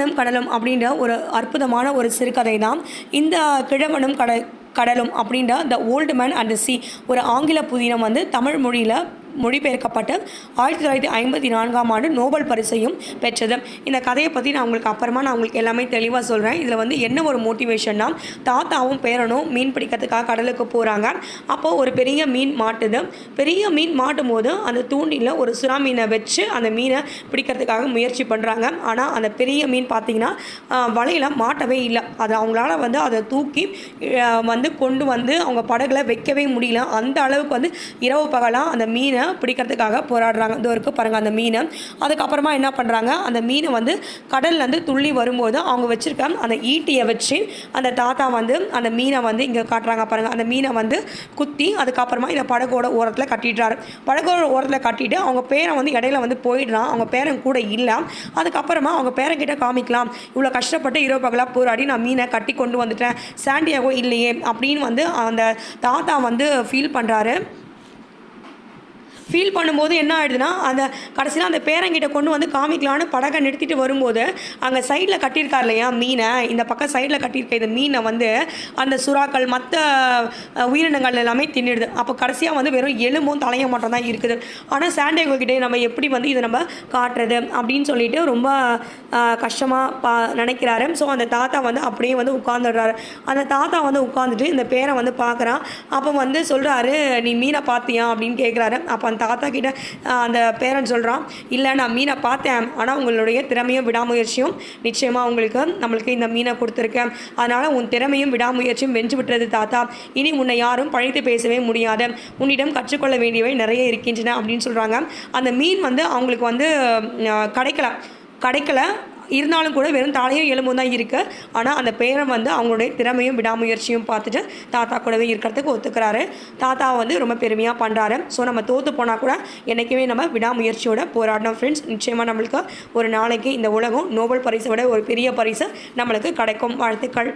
கிழவனும் கடலும் அப்படின்ற ஒரு அற்புதமான ஒரு சிறுகதை தான். இந்த கிழவனும் கட கடலும் அப்படின்ற the old man and sea ஒரு ஆங்கில புதினம் வந்து தமிழ் மொழியில் மொழிபெயர்க்கப்பட்டு ஆயிரத்தி தொள்ளாயிரத்தி ஐம்பத்தி நான்காம் ஆண்டு நோபல் பரிசையும் பெற்றது. இந்த கதையை பற்றி நான் உங்களுக்கு அப்புறமா நான் உங்களுக்கு எல்லாமே தெளிவாக சொல்கிறேன் இதில் வந்து என்ன ஒரு மோட்டிவேஷன்னா தாத்தாவும் பேரனும் மீன் பிடிக்கிறதுக்காக கடலுக்கு போகிறாங்க அப்போது ஒரு பெரிய மீன் மாட்டுது. பெரிய மீன் மாட்டும் போது அந்த தூண்டில ஒரு சுறா மீனை வச்சு அந்த மீனை பிடிக்கிறதுக்காக முயற்சி பண்ணுறாங்க ஆனால் அந்த பெரிய மீன் பார்த்தீங்கன்னா வலையில் மாட்டவே இல்லை. அது அவங்களால வந்து அதை தூக்கி வந்து கொண்டு வந்து அவங்க படகுல வைக்கவே முடியல. அந்த அளவுக்கு வந்து இரவு பகலாக அந்த மீனை பிடிக்கிறதுக்காக போராடுறாங்க. இதோ இருக்கு பாருங்க அந்த மீனை. அதுக்கப்புறமா என்ன பண்ணுறாங்க அந்த மீனை வந்து கடல்லேருந்து துள்ளி வரும்போது அவங்க வச்சுருக்க அந்த ஈட்டியை வச்சு அந்த தாத்தா வந்து அந்த மீனை வந்து இங்கே காட்டுறாங்க பாருங்க. அந்த மீனை வந்து குத்தி அதுக்கப்புறமா இந்த படகோட ஓரத்தில் கட்டிடுறாரு. படகோட ஓரத்தில் கட்டிட்டு அவங்க பேரை வந்து இடையில வந்து போயிடுறான். அவங்க பேரன் கூட இல்லை. அதுக்கப்புறமா அவங்க பேரங்கிட்ட காமிக்கலாம். இவ்வளோ கஷ்டப்பட்டு இரவு பகலாக போராடி நான் மீனை கட்டி கொண்டு வந்துட்டேன். சாண்டியாகோ இல்லையே அப்படின்னு வந்து அந்த தாத்தா வந்து ஃபீல் பண்ணுறாரு ஃபீல் பண்ணும்போது என்ன ஆயிடுதுன்னா அந்த கடைசியில் அந்த பேரங்கிட்ட கொண்டு வந்து காமிக்கலான்னு படகை நிறுத்திட்டு வரும்போது அங்கே சைடில் கட்டியிருக்கார் இல்லையா மீனை இந்த பக்கம் சைடில் கட்டியிருக்க இந்த மீனை வந்து அந்த சுறாக்கள் மற்ற உயிரினங்கள் எல்லாமே தின்னுடுது. அப்போ கடைசியாக வந்து வெறும் எலும்பும் தலையும் மட்டும் தான் இருக்குது. ஆனால் சாண்டேகோ கிட்டே நம்ம எப்படி வந்து இதை நம்ம காட்டுறது அப்படின்னு சொல்லிட்டு ரொம்ப கஷ்டமாக பா நினைக்கிறாரு. ஸோ அந்த தாத்தா வந்து அப்படியே வந்து உட்காந்துடுறாரு அந்த தாத்தா வந்து உட்காந்துட்டு இந்த பேரை வந்து பார்க்குறான். அப்போ வந்து சொல்கிறாரு நீ மீனை பார்த்தியா? அப்படின்னு கேட்குறாரு அப்போ அவன் தாத்தா கிட்ட அந்த பேரன் சொல்கிறான் இல்லை நான் மீனை பார்த்தேன். ஆனால் உங்களுடைய திறமையும் விடாமுயற்சியும் நிச்சயமாக உங்களுக்கு நம்மளுக்கு இந்த மீனை கொடுத்துருக்கேன் அதனால் உன் திறமையும் விடாமுயற்சியும் வென்று விட்டுறது தாத்தா. இனி உன்னை யாரும் பழித்து பேசவே முடியாது. உன்னிடம் கற்றுக்கொள்ள வேண்டியவை நிறைய இருக்கின்றன அப்படின்னு சொல்கிறாங்க அந்த மீன் வந்து அவங்களுக்கு வந்து கிடைக்கல. கிடைக்கல. இருந்தாலும் கூட வெறும் தலையும் எலும்பும் தான் இருக்குது ஆனால் அந்த பேரன் வந்து அவங்களுடைய திறமையும் விடாமுயற்சியும் பார்த்துட்டு தாத்தா கூடவே இருக்கிறதுக்கு ஒத்துக்கிறாரு. தாத்தாவை வந்து ரொம்ப பெருமையாக பண்ணுறாரு ஸோ நம்ம தோற்று போனால் கூட என்றைக்குமே நம்ம விடாமுயற்சியோட போராடணும் ஃப்ரெண்ட்ஸ் நிச்சயமாக நம்மளுக்கு ஒரு நாளைக்கு இந்த உலகம் நோபல் பரிசை விட ஒரு பெரிய பரிசு நம்மளுக்கு கிடைக்கும். வாழ்த்துக்கள்.